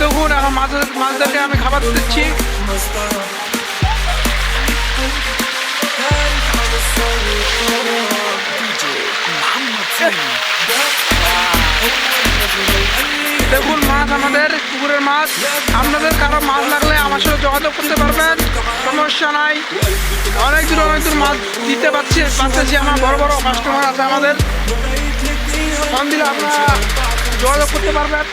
দেখুন এখন মাছ মাছদেরকে আমি খাবার দিচ্ছি। দেখুন মাছ আমাদের, পুকুরের মাছ। আপনাদের কারও মাছ লাগলে আমার সাথে যোগাযোগ করতে পারবেন। সমস্যা নাই। অনেক দূর অনেক দূর মাছ দিতে পারছি পারতেছি আমার। বড় বড় কাস্টমার আছে আমাদের। ফোন দিলে আপনারা যোগাযোগ করতে পারবেন।